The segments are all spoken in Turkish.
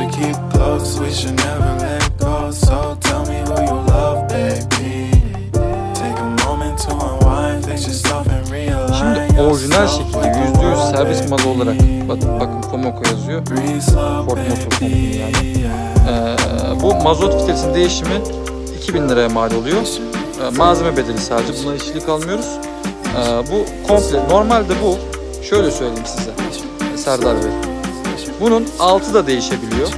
we keep close, we should never let go. So tell me who you love, baby. Take a moment to unwind, fix yourself and realign. Şimdi orijinal şekilde %100 servis malı olarak bak, bakın Pomoko yazıyor. Ford Motor Company yani. Ee, bu mazot filtresinin değişimi 2000 liraya mal oluyor. Ee, malzeme bedeli sadece. Buna işçilik almıyoruz. Ee, bu komple. Normalde bu şöyle söyleyeyim size. Serdar Bey. Bunun altı da değişebiliyor.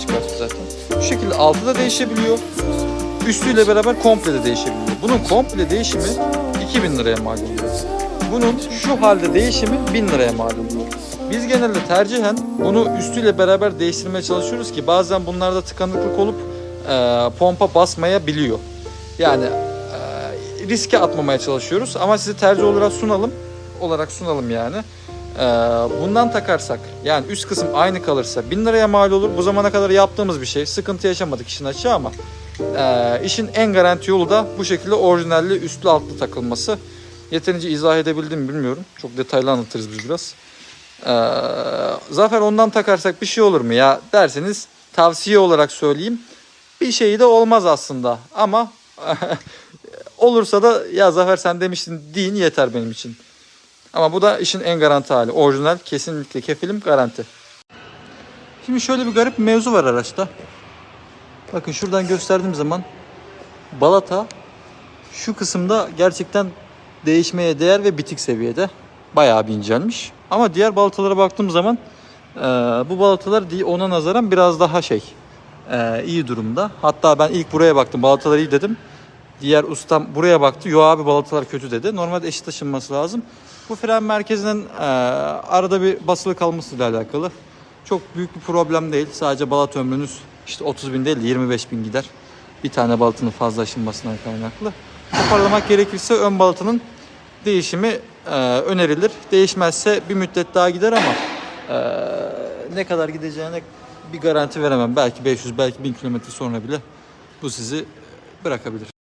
Çıkarttı zaten. Bu şekilde altı da değişebiliyor. Üstüyle beraber komple de değişebiliyor. Bunun komple değişimi 2000 liraya mal oluyor. Bunun şu halde değişimi 1000 liraya mal oluyor. Biz genelde tercihen bunu üstüyle beraber değiştirmeye çalışıyoruz ki bazen bunlarda tıkanıklık olup e, pompa basmayabiliyor. Yani e, riske atmamaya çalışıyoruz ama size tercih olarak sunalım olarak sunalım yani. E, bundan takarsak yani üst kısım aynı kalırsa 1000 liraya mal olur. Bu zamana kadar yaptığımız bir şey. Sıkıntı yaşamadık işin açığı ama e, işin en garanti yolu da bu şekilde orijinalli üstlü altlı takılması. Yeterince izah edebildim mi bilmiyorum. Çok detaylı anlatırız biz biraz. Ee, Zafer ondan takarsak bir şey olur mu ya derseniz tavsiye olarak söyleyeyim. Bir şey de olmaz aslında ama olursa da ya Zafer sen demiştin deyin yeter benim için. Ama bu da işin en garanti hali. Orijinal kesinlikle kefilim garanti. Şimdi şöyle bir garip bir mevzu var araçta. Bakın şuradan gösterdiğim zaman balata şu kısımda gerçekten değişmeye değer ve bitik seviyede. Bayağı bir incelmiş. Ama diğer balatalara baktığım zaman e, bu balatalar ona nazaran biraz daha şey e, iyi durumda. Hatta ben ilk buraya baktım balatalar iyi dedim. Diğer ustam buraya baktı. Yo abi balatalar kötü dedi. Normalde eşit taşınması lazım. Bu fren merkezinin e, arada bir basılı kalmasıyla alakalı. Çok büyük bir problem değil. Sadece balat ömrünüz işte 30 bin değil de 25 bin gider. Bir tane balatının fazla aşınmasından kaynaklı. Toparlamak gerekirse ön balatının değişimi e, önerilir. Değişmezse bir müddet daha gider ama e, ne kadar gideceğine bir garanti veremem. Belki 500 belki 1000 kilometre sonra bile bu sizi bırakabilir.